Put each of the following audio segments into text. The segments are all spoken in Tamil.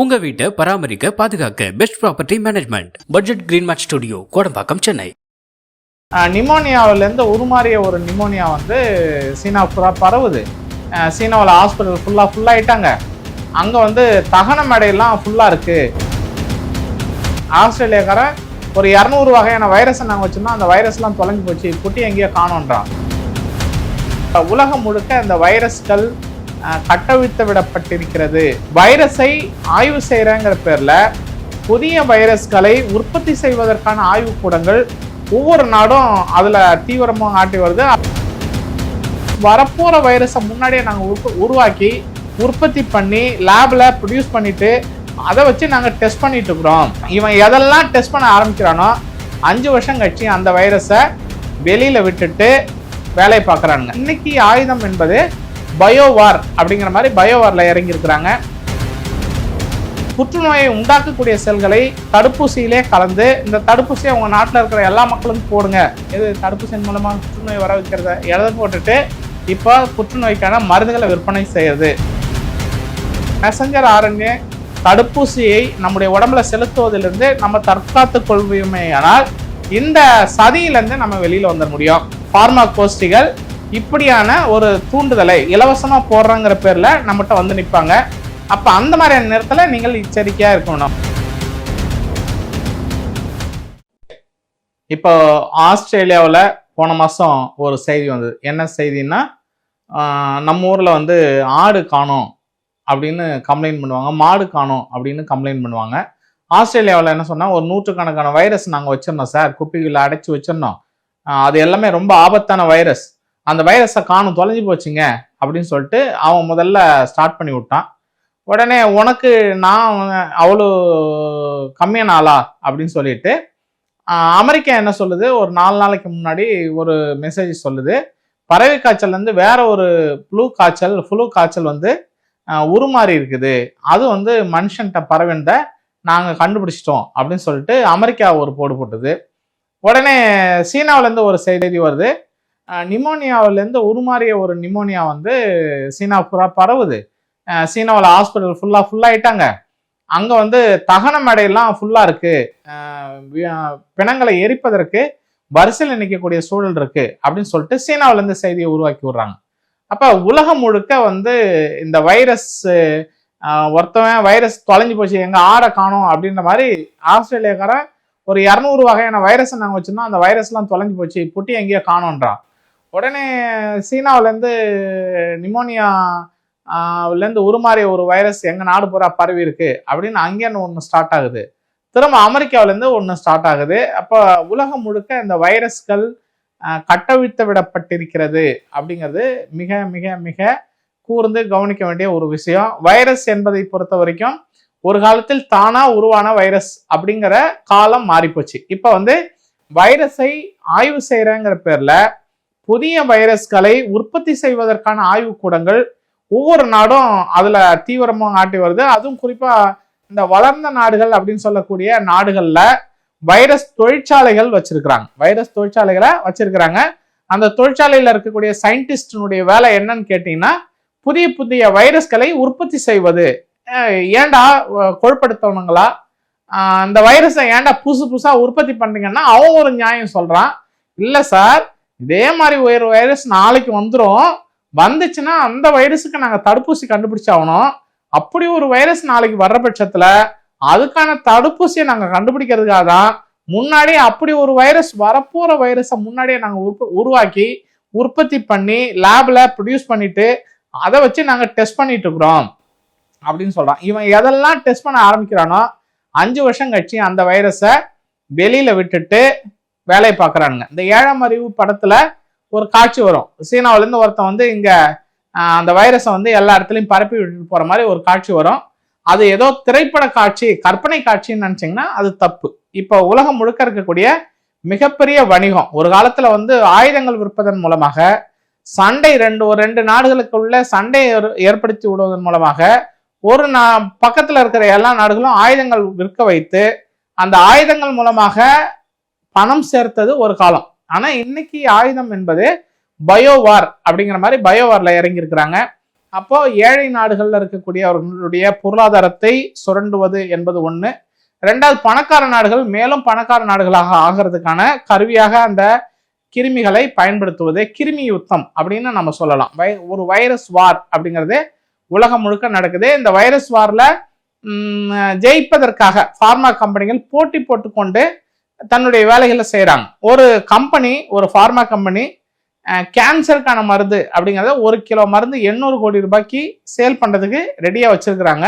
உங்க வீட்டை பராமரிக்க பாதுகாக்க best property management budget green mat studio Kodambakkam Chennai. நிமோனியாவிலேருந்து உருமாறிய ஒரு நிமோனியா வந்து சீனா புறா பரவுது சீனாவில் ஹாஸ்பிட்டல் ஃபுல்லாக ஃபுல்லாகிட்டாங்க அங்கே வந்து தகன மேடையெல்லாம் ஃபுல்லாக இருக்குது ஆஸ்திரேலியாக்காரன் ஒரு இரநூறு வகையான வைரஸை நாங்கள் வச்சுருந்தோம். அந்த வைரஸ்லாம் தொலைஞ்சு போச்சு. குட்டி எங்கேயோ காணோன்றான். உலகம் முழுக்க இந்த வைரஸ்கள் கட்டவிழ்த்து விடப்பட்டிருக்கிறது வைரஸை ஆய்வு செய்கிறேங்கிற பேரில் புதிய வைரஸ்களை உற்பத்தி செய்வதற்கான ஆய்வுக்கூடங்கள் ஒவ்வொரு நாடும் அதில் தீவிரமாக ஆட்டி வருது. வரப்போகிற வைரஸை முன்னாடியே நாங்கள் உற்ப உருவாக்கி உற்பத்தி பண்ணி லேபில் ப்ரொடியூஸ் பண்ணிவிட்டு அதை வச்சு நாங்கள் டெஸ்ட் பண்ணிட்டு இருக்கிறோம். இவன் எதெல்லாம் டெஸ்ட் பண்ண ஆரம்பிக்கிறானோ அஞ்சு வருஷம் கழிச்சு அந்த வைரஸை வெளியில் விட்டுட்டு வேலையை பார்க்குறானுங்க. இன்னைக்கு ஆயுதம் என்பது பயோவார் அப்படிங்கிற மாதிரி பயோவாரில் இறங்கியிருக்கிறாங்க. புற்றுநோயை உண்டாக்கக்கூடிய செல்களை தடுப்பூசியிலே கலந்து இந்த தடுப்பூசியை உங்கள் நாட்டில் இருக்கிற எல்லா மக்களுக்கும் போடுங்க. இது தடுப்பூசியின் மூலமாக புற்றுநோய் வர வைக்கிறத எழுத போட்டுட்டு இப்போ புற்றுநோய்க்கான மருந்துகளை விற்பனை செய்யுது மெசஞ்சர் ஆர்என்ஏ தடுப்பூசியை நம்முடைய உடம்புல செலுத்துவதிலிருந்து நம்ம தற்காத்துக் கொள்வோமேயானால் இந்த சதியிலேருந்து நம்ம வெளியில் வந்துட முடியும். பார்மா கோஷ்டிகள் இப்படியான ஒரு தூண்டுதலை இலவசமாக போடுறாங்கிற பேரில் நம்மகிட்ட வந்து நிற்பாங்க அப்போ அந்த மாதிரியான நேரத்தில் நீங்கள் எச்சரிக்கையாக இருக்கணும். இப்போ ஆஸ்திரேலியாவில் போன மாதம் ஒரு செய்தி வந்தது. என்ன செய்தின்னா நம்ம ஊரில் வந்து ஆடு காணோம் அப்படின்னு கம்ப்ளைண்ட் பண்ணுவாங்க. மாடு காணோம் அப்படின்னு கம்ப்ளைண்ட் பண்ணுவாங்க. ஆஸ்திரேலியாவில் என்ன சொன்னால் ஒரு நூற்றுக்கணக்கான வைரஸ் நாங்கள் வச்சிருந்தோம் சார். குப்பிகளில் அடைச்சி வச்சிருந்தோம். அது எல்லாமே ரொம்ப ஆபத்தான வைரஸ் அந்த வைரஸை காணும் தொலைஞ்சு போச்சுங்க அப்படின்னு சொல்லிட்டு அவன் முதல்ல ஸ்டார்ட் பண்ணி விட்டான். உடனே உனக்கு நான் அவ்வளோ கம்மியான ஆளா அப்படின்னு சொல்லிட்டு அமெரிக்கா என்ன சொல்லுது? ஒரு நாலு நாளைக்கு முன்னாடி ஒரு மெசேஜ் சொல்லுது. பறவை காய்ச்சல்லேருந்து வேற ஒரு ஃப்ளூ காய்ச்சல் ஃப்ளூ காய்ச்சல் வந்து உருமாறி இருக்குது. அது வந்து மனுஷன்கிட்ட பறவைண்ட நாங்கள் கண்டுபிடிச்சிட்டோம் அப்படின்னு சொல்லிட்டு அமெரிக்கா ஒரு போடு போட்டது. உடனே சீனாவிலேருந்து ஒரு செய்தி வருது. நிமோனியாவிலேருந்து உருமாறிய ஒரு நிமோனியா வந்து சீனா புறா பரவுது சீனாவில் ஹாஸ்பிட்டல் ஃபுல்லாக ஃபுல்லாகிட்டாங்க அங்கே வந்து தகன மேடையெல்லாம் ஃபுல்லாக இருக்குது பிணங்களை எரிப்பதற்கு வரிசையில் நிற்கக்கூடிய சூழல் இருக்குது அப்படின்னு சொல்லிட்டு சீனாவிலேருந்து செய்தியை உருவாக்கி விடுறாங்க. அப்போ உலகம் முழுக்க வந்து இந்த வைரஸ் ஒருத்தவன் வைரஸ் தொலைஞ்சு போச்சு எங்கள் ஆடை காணோம் அப்படின்ற மாதிரி ஆஸ்திரேலியாக்காரன் ஒரு இரநூறு வகையான வைரஸை நாங்கள் வச்சுருந்தோம். அந்த வைரஸ்லாம் தொலைஞ்சு போச்சு புட்டி எங்கேயோ காணோன்றான். உடனே சீனாவிலேருந்து நிமோனியா உருமாறிய ஒரு வைரஸ் எங்கள் நாடு பூரா பரவி இருக்கு அப்படின்னு அங்கேன்னு ஒன்று ஸ்டார்ட் ஆகுது. திரும்ப அமெரிக்காவிலேருந்து ஒன்று ஸ்டார்ட் ஆகுது. அப்போ உலகம் முழுக்க இந்த வைரஸ்கள் கட்டவிழ்த்து விடப்பட்டிருக்கிறது அப்படிங்கிறது மிக மிக மிக கூர்ந்து கவனிக்க வேண்டிய ஒரு விஷயம். வைரஸ் என்பதை பொறுத்த வரைக்கும் ஒரு காலத்தில் தானா உருவான வைரஸ் அப்படிங்கிற காலம் மாறிப்போச்சு. இப்போ வந்து வைரஸை ஆய்வு செய்யறேங்கிற பேர்ல புதிய வைரஸ்களை உற்பத்தி செய்வதற்கான ஆய்வுக்கூடங்கள் ஒவ்வொரு நாடும் அதில் தீவிரமாக ஆட்டி வருது. அதுவும் குறிப்பாக இந்த வளர்ந்த நாடுகள் அப்படின்னு சொல்லக்கூடிய நாடுகளில் வைரஸ் தொழிற்சாலைகள் வச்சிருக்கிறாங்க. வைரஸ் தொழிற்சாலைகளை வச்சிருக்கிறாங்க. அந்த தொழிற்சாலையில் இருக்கக்கூடிய சயின்டிஸ்டினுடைய வேலை என்னன்னு கேட்டிங்கன்னா புதிய புதிய வைரஸ்களை உற்பத்தி செய்வது. ஏண்டா ஏன்டா கொழுப்படுத்தவனுங்களா அந்த வைரஸை ஏன்டா புதுசு புதுசாக உற்பத்தி பண்றீங்கன்னா அவன் ஒரு நியாயம் சொல்கிறான் இல்லை சார் இதே மாதிரி ஒரு வைரஸ் நாளைக்கு வந்துடும் வந்துச்சுன்னா அந்த வைரஸுக்கு நாங்கள் தடுப்பூசி கண்டுபிடிச்சாகணும் அப்படி ஒரு வைரஸ் நாளைக்கு வர்ற பட்சத்தில் அதுக்கான தடுப்பூசியை நாங்கள் கண்டுபிடிக்கிறதுக்காக தான் முன்னாடியே அப்படி ஒரு வைரஸ் வரப்போகிற வைரஸை முன்னாடியே நாங்கள் உற்ப- உருவாக்கி உற்பத்தி பண்ணி லேபில் ப்ரொடியூஸ் பண்ணிட்டு அதை வச்சு நாங்கள் டெஸ்ட் பண்ணிட்டு இருக்கிறோம். அப்படின்னு சொல்கிறான் இவன் எதெல்லாம் டெஸ்ட் பண்ண ஆரம்பிக்கிறானோ அஞ்சு வருஷம் கழிச்சு அந்த வைரஸை வெளியில் விட்டுட்டு வேலையை பார்க்குறானுங்க. இந்த ஏழாம் அறிவு படத்துல ஒரு காட்சி வரும். சீனாவிலேருந்து ஒருத்தன் வந்து இங்கே அந்த வைரஸை வந்து எல்லா இடத்துலையும் பரப்பி விட்டுட்டு போகிற மாதிரி ஒரு காட்சி வரும். அது ஏதோ திரைப்பட காட்சி கற்பனை காட்சின்னு நினச்சிங்கன்னா அது தப்பு. இப்போ உலகம் முழுக்க இருக்கக்கூடிய மிகப்பெரிய வணிகம். ஒரு காலத்தில் வந்து ஆயுதங்கள் விற்பதன் மூலமாக சண்டை ரெண்டு ஒரு ரெண்டு நாடுகளுக்குள்ள சண்டை ஏற்படுத்தி விடுவதன் மூலமாக ஒரு நா பக்கத்தில் இருக்கிற எல்லா நாடுகளும் ஆயுதங்கள் விற்க வைத்து அந்த ஆயுதங்கள் மூலமாக பணம் சேர்த்தது ஒரு காலம். ஆனா இன்னைக்கு ஆயுதம் என்பது பயோவார் அப்படிங்கிற மாதிரி பயோவார்ல இறங்கி இருக்கிறாங்க அப்போ ஏழை நாடுகள்ல இருக்கக்கூடிய அவர்களுடைய பொருளாதாரத்தை சுரண்டுவது என்பது ஒண்ணு. ரெண்டாவது பணக்கார நாடுகள் மேலும் பணக்கார நாடுகளாக ஆகிறதுக்கான கருவியாக அந்த கிருமிகளை பயன்படுத்துவது கிருமி யுத்தம் அப்படின்னு நம்ம சொல்லலாம். வை- ஒரு வைரஸ் வார் அப்படிங்கிறது உலகம் முழுக்க நடக்குது. இந்த வைரஸ் வார்ல ஜெயிப்பதற்காக ஃபார்மா கம்பெனிகள் போட்டி போட்டுக்கொண்டு தன்னுடைய வேலைகளை செய்கிறாங்க ஒரு கம்பெனி ஒரு ஃபார்மா கம்பெனி கேன்சருக்கான மருந்து அப்படிங்கிறத ஒரு கிலோ மருந்து எண்ணூறு கோடி ரூபாய்க்கு சேல் பண்ணுறதுக்கு ரெடியாக வச்சுருக்குறாங்க.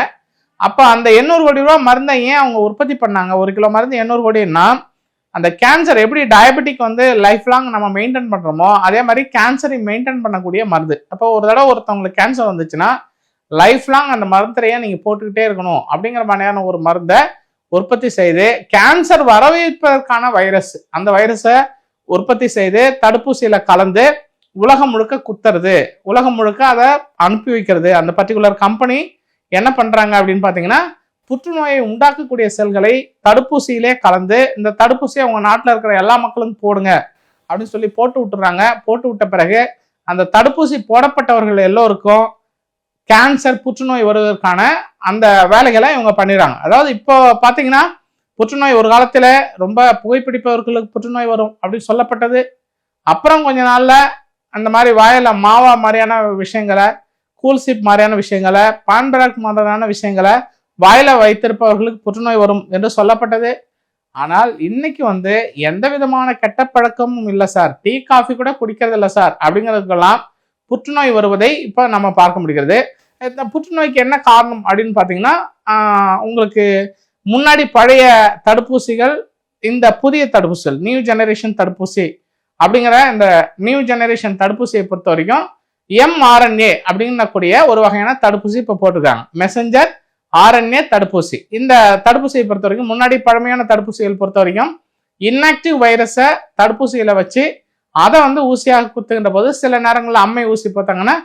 அப்போ அந்த எண்ணூறு கோடி ரூபா மருந்தை ஏன் அவங்க உற்பத்தி பண்ணாங்க? ஒரு கிலோ மருந்து எண்ணூறு கோடின்னா அந்த கேன்சர் எப்படி டயபெட்டிக் வந்து லைஃப் லாங் நம்ம மெயின்டைன் பண்ணுறோமோ அதே மாதிரி கேன்சரை மெயின்டைன் பண்ணக்கூடிய மருந்து. அப்போ ஒரு தடவை ஒருத்தவங்களுக்கு கேன்சர் வந்துச்சுன்னா லைஃப் லாங் அந்த மருந்தையே நீங்கள் போட்டுக்கிட்டே இருக்கணும் அப்படிங்கிற மாதிரியான ஒரு மருந்தை உற்பத்தி செய்து கேன்சர் வரவேற்பதற்கான வைரஸ் அந்த வைரஸை உற்பத்தி செய்து தடுப்பூசியில கலந்து உலகம் முழுக்க குத்துறது. உலகம் முழுக்க அதை அனுப்பி வைக்கிறது. அந்த பர்டிகுலர் கம்பெனி என்ன பண்றாங்க அப்படின்னு பாத்தீங்கன்னா புற்றுநோயை உண்டாக்கக்கூடிய செல்களை தடுப்பூசியிலே கலந்து இந்த தடுப்பூசியை அவங்க நாட்டில் இருக்கிற எல்லா மக்களுக்கும் போடுங்க அப்படின்னு சொல்லி போட்டு விட்டுறாங்க. போட்டு விட்ட பிறகு அந்த தடுப்பூசி போடப்பட்டவர்கள் எல்லோருக்கும் கேன்சர் புற்றுநோய் வருவதற்கான அந்த வேலைகளை இவங்க பண்ணிடுறாங்க. அதாவது இப்போ பார்த்தீங்கன்னா புற்றுநோய் ஒரு காலத்தில் ரொம்ப புகைப்பிடிப்பவர்களுக்கு புற்றுநோய் வரும் அப்படின்னு சொல்லப்பட்டது. அப்புறம் கொஞ்ச நாளில் அந்த மாதிரி வாயில மாவா மாதிரியான விஷயங்களை கூல்சிப் மாதிரியான விஷயங்களை பான்பராக் மாதிரியான விஷயங்களை வாயில வைத்திருப்பவர்களுக்கு புற்றுநோய் வரும் என்று சொல்லப்பட்டது. ஆனால் இன்னைக்கு வந்து எந்த விதமான கெட்ட பழக்கமும் இல்லை சார். டீ காஃபி கூட குடிக்கிறது இல்லை சார். அப்படிங்கிறதுக்கெல்லாம் புற்றுநோய் வருவதை இப்போ நம்ம பார்க்க முடிகிறது. இந்த புற்றுநோய்க்கு என்ன காரணம் அப்படின்னு பார்த்தீங்கன்னா உங்களுக்கு முன்னாடி பழைய தடுப்பூசிகள் இந்த புதிய தடுப்பூசிகள் நியூ ஜெனரேஷன் தடுப்பூசி அப்படிங்கிற இந்த நியூ ஜெனரேஷன் தடுப்பூசியை பொறுத்த வரைக்கும் எம்ஆர்என்ஏ அப்படிங்கக்கூடிய ஒரு வகையான தடுப்பூசி இப்போ போட்டிருக்காங்க. மெசஞ்சர் ஆர்என்ஏ தடுப்பூசி. இந்த தடுப்பூசியை பொறுத்த வரைக்கும் முன்னாடி பழமையான தடுப்பூசிகள் பொறுத்த வரைக்கும் இன்ஆக்டிவ் வைரஸை தடுப்பூசியில் வச்சு அதை வந்து ஊசியாக குத்துகின்ற போது சில நேரங்களில் அம்மை ஊசி பார்த்தாங்கன்னா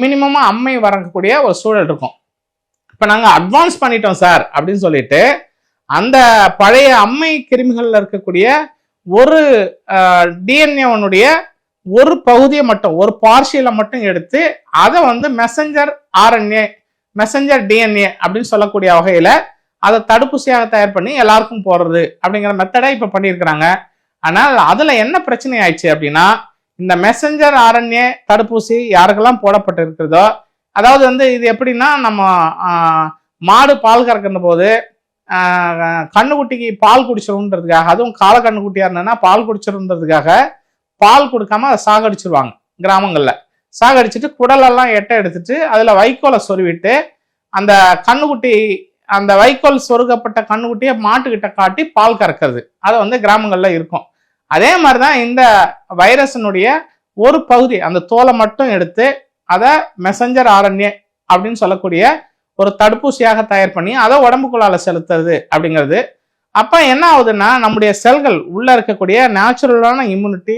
மினிமமாக அம்மை வரக்கூடிய ஒரு சூழல் இருக்கும். இப்போ நாங்கள் அட்வான்ஸ் பண்ணிட்டோம் சார் அப்படின்னு சொல்லிட்டு அந்த பழைய அம்மை கிருமிகளில் இருக்கக்கூடிய ஒரு டிஎன்ஏவனுடைய ஒரு பகுதியை மட்டும் ஒரு பார்ஷியலை மட்டும் எடுத்து அதை வந்து மெசஞ்சர் ஆர்என்ஏ மெசஞ்சர் டிஎன்ஏ அப்படின்னு சொல்லக்கூடிய வகையில் அதை தடுப்பூசியாக தயார் பண்ணி எல்லாருக்கும் போடுறது அப்படிங்கிற மெத்தடை இப்போ பண்ணியிருக்கிறாங்க. ஆனால் அதுல என்ன பிரச்சனை ஆயிடுச்சு அப்படின்னா இந்த மெசஞ்சர் ஆர்என்ஏ தடுப்பூசி யாருக்கெல்லாம் போடப்பட்டு இருக்கிறதோ அதாவது வந்து இது எப்படின்னா நம்ம மாடு பால் கறக்கிற போது கண்ணுக்குட்டிக்கு பால் குடிச்சிருன்றதுக்காக அதுவும் கால கண்ணுக்குட்டியா இருந்ததுன்னா பால் குடிச்சிருன்றதுக்காக பால் கொடுக்காம அதை சாகடிச்சிருவாங்க கிராமங்களில். சாகடிச்சிட்டு குடலெல்லாம் எட்ட எடுத்துட்டு அதில் வைக்கோலை சொருவிட்டு அந்த கண்ணுக்குட்டி அந்த வைக்கோல் சொருகப்பட்ட கண்ணுக்குட்டியை மாட்டுக்கிட்ட காட்டி பால் கறக்கிறது. அதை வந்து கிராமங்களில் இருக்கும். அதே மாதிரி தான் இந்த வைரஸினுடைய ஒரு பகுதி அந்த தோலை மட்டும் எடுத்து அதை மெசஞ்சர் ஆர்என்ஏ அப்படின்னு சொல்லக்கூடிய ஒரு தடுப்பூசியாக தயார் பண்ணி அதை உடம்புக்குள்ளால செலுத்துறது அப்படிங்கிறது. அப்போ என்ன ஆகுதுன்னா நம்முடைய செல்கள் உள்ள இருக்கக்கூடிய நேச்சுரலான இம்யூனிட்டி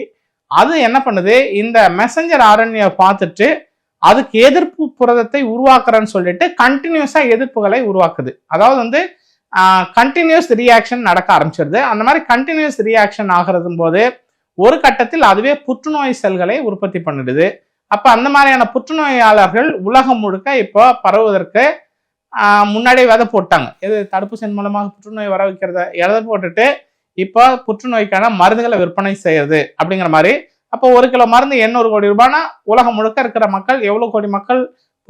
அது என்ன பண்ணுது? இந்த மெசஞ்சர் ஆர்என்ஏ பார்த்துட்டு அதுக்கு எதிர்ப்பு புரதத்தை உருவாக்குறேன்னு சொல்லிட்டு கண்டினியூஸாக எதிர்ப்புகளை உருவாக்குது. அதாவது வந்து கண்டினியூஸ் ரியாக்ஷன் நடக்க ஆரம்பிச்சிருது. அந்த மாதிரி கண்டினியூஸ் ரியாக்ஷன் ஆகிறது போது ஒரு கட்டத்தில் அதுவே புற்றுநோய் செல்களை உற்பத்தி பண்ணிடுது அப்போ அந்த மாதிரியான புற்றுநோயாளர்கள் உலகம் முழுக்க இப்போ பரவுவதற்கு முன்னாடி முன்னாடியே விதை போட்டாங்க. எது தடுப்பூசியின் மூலமாக புற்றுநோய் வர வைக்கிறத எதை போட்டுட்டு இப்போ புற்றுநோய்க்கான மருந்துகளை விற்பனை செய்யறது அப்படிங்கிற மாதிரி. அப்போ ஒரு கிலோ மருந்து எண்ணூறு கோடி ரூபாய்னா உலகம் முழுக்க இருக்கிற மக்கள் எவ்வளோ கோடி மக்கள்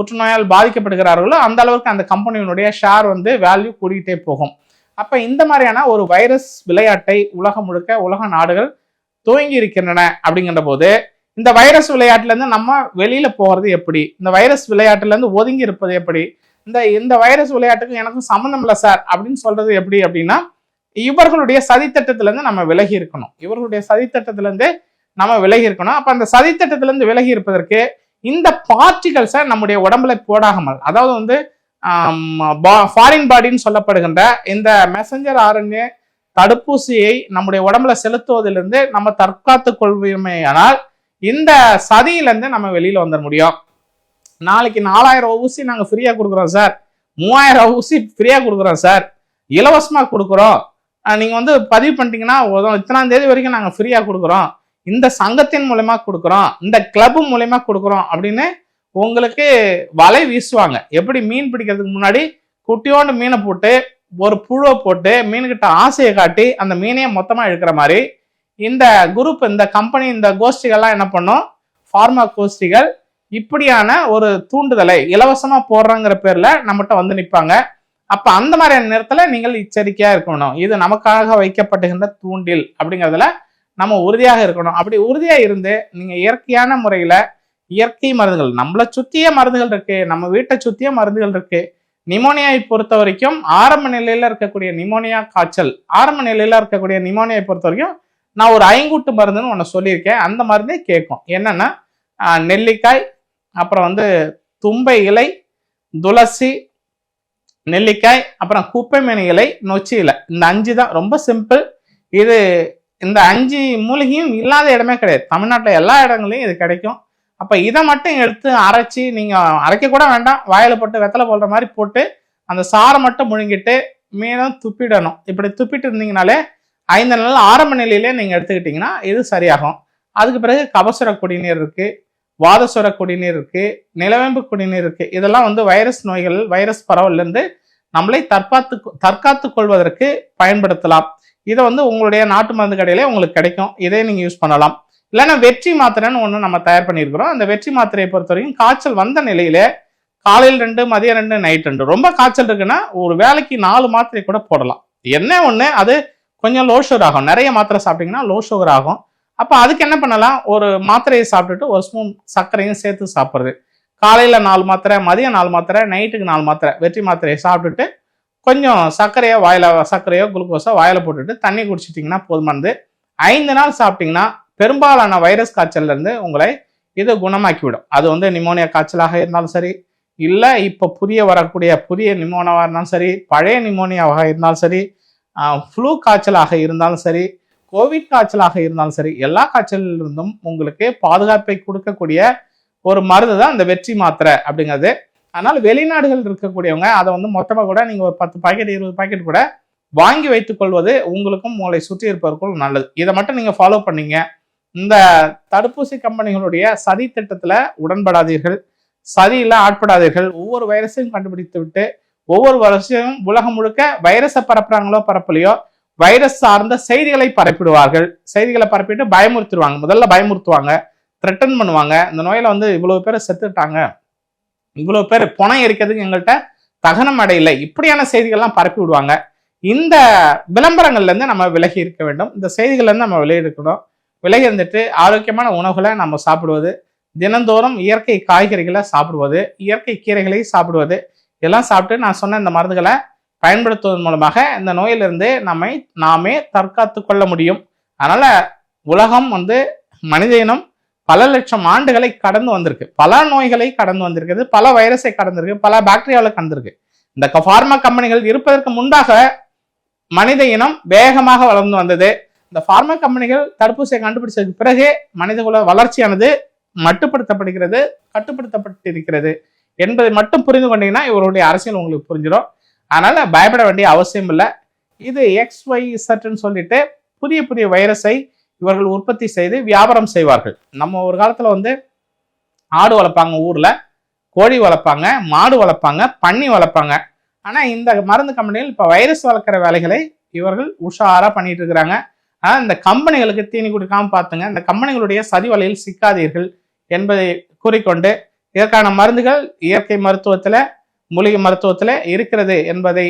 புற்றுநோயால் பாதிக்கப்படுகிறார்களோ அந்த அளவுக்கு அந்த கம்பெனியினுடைய ஷேர் வந்து வேல்யூ கூடிக்கிட்டே போகும். அப்போ இந்த மாதிரியான ஒரு வைரஸ் விளையாட்டை உலகம் முழுக்க உலக நாடுகள் துவங்கி இருக்கின்றன அப்படிங்கிற போது இந்த வைரஸ் விளையாட்டுலேருந்து நம்ம வெளியில் போகிறது எப்படி? இந்த வைரஸ் விளையாட்டுலேருந்து ஒதுங்கி இருப்பது எப்படி? இந்த இந்த வைரஸ் விளையாட்டுக்கு எனக்கும் சம்மந்தம் இல்லை சார் அப்படின்னு சொல்கிறது எப்படி அப்படின்னா இவர்களுடைய சதித்தட்டத்திலேருந்து நம்ம விலகி இருக்கணும். இவர்களுடைய சதித்தட்டத்திலேருந்து நம்ம விலகி இருக்கணும். அப்போ அந்த சதித்தட்டத்திலேருந்து விலகி இருப்பதற்கு இந்த பார்ட்டிகல்ஸை நம்முடைய உடம்புல போடாமல் அதாவது வந்து ஃபாரின் பாடின்னு சொல்லப்படுகின்ற இந்த மெசஞ்சர் ஆர்என்ஏ தடுப்பூசியை நம்முடைய உடம்புல செலுத்துவதிலிருந்து நம்ம தற்காத்து கொள்வோமேயானால் இந்த சதியிலேருந்து நம்ம வெளியில் வந்துட முடியும். நாளைக்கு நாலாயிரம் ஊசி நாங்கள் ஃப்ரீயாக கொடுக்குறோம் சார் மூவாயிரம் ஊசி ஃப்ரீயாக கொடுக்குறோம் சார் இலவசமாக கொடுக்குறோம். நீங்கள் வந்து பதிவு பண்ணிட்டீங்கன்னா ஒரு இத்தனாம் தேதி வரைக்கும் நாங்கள் ஃப்ரீயாக கொடுக்குறோம். இந்த சங்கத்தின் மூலயமா கொடுக்குறோம் இந்த கிளப் மூலயமா கொடுக்குறோம் அப்படின்னு உங்களுக்கு வலை வீசுவாங்க. எப்படி மீன் பிடிக்கிறதுக்கு முன்னாடி குட்டியோண்டு மீனை போட்டு ஒரு புழுவை போட்டு மீன்கிட்ட ஆசையை காட்டி அந்த மீனையே மொத்தமாக இழுக்கிற மாதிரி இந்த குரூப் இந்த கம்பெனி இந்த கோஷ்டிகள்லாம் என்ன பண்ணும்? ஃபார்மா கோஷ்டிகள் இப்படியான ஒரு தூண்டுதலை இலவசமாக போடுறோங்கிற பேரில் நம்மகிட்ட வந்து நிற்பாங்க அப்போ அந்த மாதிரியான நேரத்தில் நீங்கள் எச்சரிக்கையாக இருக்கணும். இது நமக்காக வைக்கப்படுகின்ற தூண்டில் அப்படிங்கிறதுல நம்ம உறுதியாக இருக்கணும். அப்படி உறுதியாக இருந்து நீங்கள் இயற்கையான முறையில் இயற்கை மருந்துகள் நம்மளை சுற்றியே மருந்துகள் இருக்கு நம்ம வீட்டை சுத்திய மருந்துகள் இருக்கு. நிமோனியாவை பொறுத்த வரைக்கும் ஆரம்ப நிலையில் இருக்கக்கூடிய நிமோனியா காய்ச்சல் ஆரம்ப நிலையில் இருக்கக்கூடிய நிமோனியாவை பொறுத்த வரைக்கும் நான் ஒரு ஐங்கூட்டு மருந்துன்னு ஒன்று சொல்லியிருக்கேன். அந்த மருந்தே கேட்கும். என்னென்னா நெல்லிக்காய் அப்புறம் வந்து தும்பை இலை துளசி நெல்லிக்காய் அப்புறம் குப்பைமேனி இலை நொச்சி இலை. இந்த அஞ்சு தான். ரொம்ப சிம்பிள் இது இந்த அஞ்சு மூலிகையும் இல்லாத இடமே கிடையாது. தமிழ்நாட்டில் எல்லா இடங்களையும் இது கிடைக்கும். அப்போ இதை மட்டும் எடுத்து அரைச்சி நீங்கள் அரைக்க கூட வேண்டாம். வாயில் போட்டு வெத்தலை போடுற மாதிரி போட்டு அந்த சாறை மட்டும் முழுங்கிட்டு மீனும் துப்பிடணும். இப்படி துப்பிட்டு இருந்தீங்கனாலே ஐந்து நாள் ஆரம்ப நிலையிலே நீங்கள் எடுத்துக்கிட்டிங்கன்னா இது சரியாகும். அதுக்கு பிறகு கபசுர குடிநீர் இருக்குது வாதசுர குடிநீர் இருக்குது நிலவேம்பு குடிநீர் இருக்குது இதெல்லாம் வந்து வைரஸ் நோய்கள் வைரஸ் பரவல்லேருந்து நம்மளை தற்காத்து தற்காத்து கொள்வதற்கு பயன்படுத்தலாம். இதை வந்து உங்களுடைய நாட்டு மருந்து கடையிலே உங்களுக்கு கிடைக்கும். இதை நீங்கள் யூஸ் பண்ணலாம். இல்லைன்னா வெற்றி மாத்திரைன்னு ஒன்று நம்ம தயார் பண்ணியிருக்கிறோம். அந்த வெற்றி மாத்திரையை பொறுத்த வரைக்கும் காய்ச்சல் வந்த நிலையில காலையில் ரெண்டு மதியம் ரெண்டு நைட் ரெண்டு. ரொம்ப காய்ச்சல் இருக்குன்னா ஒரு வேலைக்கு நாலு மாத்திரை கூட போடலாம். என்ன ஒன்று அது கொஞ்சம் லோ சுகர் ஆகும். நிறைய மாத்திரை சாப்பிட்டீங்கன்னா லோ சுகர் ஆகும். அப்போ அதுக்கு என்ன பண்ணலாம்? ஒரு மாத்திரையை சாப்பிட்டுட்டு ஒரு ஸ்பூன் சர்க்கரையும் சேர்த்து சாப்பிட்றது. காலையில் நாலு மாத்திரை மதியம் நாலு மாத்திரை நைட்டுக்கு நாலு மாத்திரை. வெற்றி மாத்திரையை சாப்பிட்டுட்டு கொஞ்சம் சர்க்கரையோ வாயில் சர்க்கரையோ குளுக்கோஸோ வாயில் போட்டுட்டு தண்ணி குடிச்சிட்டிங்கன்னா போதுமானது. ஐந்து நாள் சாப்பிட்டிங்கன்னா பெரும்பாலான வைரஸ் காய்ச்சல்லேருந்து உங்களை இது குணமாக்கிவிடும். அது வந்து நிமோனியா காய்ச்சலாக இருந்தாலும் சரி இல்லை இப்போ புதிய வரக்கூடிய புதிய நிமோனியாவாக இருந்தாலும் சரி பழைய நிமோனியாவாக இருந்தாலும் சரி ஃப்ளூ காய்ச்சலாக இருந்தாலும் சரி கோவிட் காய்ச்சலாக இருந்தாலும் சரி எல்லா காய்ச்சலிலிருந்தும் உங்களுக்கு பாதுகாப்பை கொடுக்கக்கூடிய ஒரு மருந்து தான் இந்த வெற்றி மாத்திரை அப்படிங்கிறது. அதனால் வெளிநாடுகள் இருக்கக்கூடியவங்க அதை வந்து மொத்தமாக கூட நீங்கள் ஒரு பத்து பாக்கெட் இருபது பாக்கெட் கூட வாங்கி வைத்துக் கொள்வது உங்களுக்கும் உங்களை சுற்றி இருப்பவர்களுக்கும் நல்லது. இதை மட்டும் நீங்கள் ஃபாலோ பண்ணீங்க. இந்த தடுப்பூசி கம்பெனிகளுடைய சதி திட்டத்தில் உடன்படாதீர்கள். சதியில் ஆட்படாதீர்கள். ஒவ்வொரு வைரஸையும் கண்டுபிடித்து விட்டு ஒவ்வொரு வருஷமும் உலகம் முழுக்க வைரஸை பரப்புறாங்களோ பரப்பலையோ வைரஸ் சார்ந்த செய்திகளை பரப்பிடுவார்கள். செய்திகளை பரப்பிட்டு பயமுறுத்திடுவாங்க. முதல்ல பயமுறுத்துவாங்க. த்ரெட்டன் பண்ணுவாங்க. இந்த நோயில் வந்து இவ்வளோ பேர் செத்துட்டாங்க. இவ்வளோ பேர் பணம் எரிக்கிறதுக்கு எங்கள்கிட்ட தகனம் அடையில. இப்படியான செய்திகள்லாம் பரப்பி விடுவாங்க. இந்த விளம்பரங்கள்லேருந்து நம்ம விலகி இருக்க வேண்டும். இந்த செய்திகள்லேருந்து நம்ம விலகி இருக்கணும். விலகி இருந்துட்டு ஆரோக்கியமான உணவுகளை நம்ம சாப்பிடுவது தினந்தோறும் இயற்கை காய்கறிகளை சாப்பிடுவது இயற்கை கீரைகளை சாப்பிடுவது இதெல்லாம் சாப்பிட்டு நான் சொன்ன இந்த மருந்துகளை பயன்படுத்துவதன் மூலமாக இந்த நோயிலிருந்து நம்மை நாமே தற்காத்து கொள்ள முடியும். அதனால் உலகம் வந்து மனித இனம் பல லட்சம் ஆண்டுகளை கடந்து வந்திருக்கு. பல நோய்களை கடந்து வந்திருக்குது. பல வைரஸை கடந்திருக்கு. பல பாக்டீரியாவில் கடந்திருக்கு. இந்த ஃபார்மா கம்பெனிகள் இருப்பதற்கு முன்பாக மனித இனம் வேகமாக வளர்ந்து வந்தது. இந்த ஃபார்மா கம்பெனிகள் தடுப்பூசியை கண்டுபிடிச்சதுக்கு பிறகே மனிதகுல வளர்ச்சியானது மட்டுப்படுத்தப்படுகிறது கட்டுப்படுத்தப்பட்டிருக்கிறது என்பதை மட்டும் புரிந்து கொண்டீங்கன்னா இவருடைய அரசியல் உங்களுக்கு புரிஞ்சிடும். அதனால பயப்பட வேண்டிய அவசியம் இல்லை. இது எக்ஸ் ஒய் சட்டுன்னு சொல்லிட்டு புதிய புதிய வைரஸை இவர்கள் உற்பத்தி செய்து வியாபாரம் செய்வார்கள். நம்ம ஒரு காலத்தில் வந்து ஆடு வளர்ப்பாங்க ஊரில் கோழி வளர்ப்பாங்க மாடு வளர்ப்பாங்க பன்னி வளர்ப்பாங்க. ஆனால் இந்த மருந்து கம்பெனிகள் இப்போ வைரஸ் வளர்க்குற வேலைகளை இவர்கள் உஷாராக பண்ணிட்டு இருக்கிறாங்க. ஆனால் இந்த கம்பெனிகளுக்கு தீனி கொடுக்காம பார்த்துங்க. இந்த கம்பெனிகளுடைய சதி வலையில் சிக்காதீர்கள் என்பதை கூறிக்கொண்டு இதற்கான மருந்துகள் இயற்கை மருத்துவத்தில் மூலிகை மருத்துவத்தில் இருக்கிறது என்பதை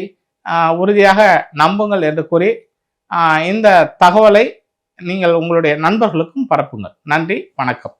உறுதியாக நம்புங்கள் என்று கூறி இந்த தகவலை நீங்கள் உங்களுடைய நண்பர்களுக்கும் பரப்புங்கள். நன்றி வணக்கம்.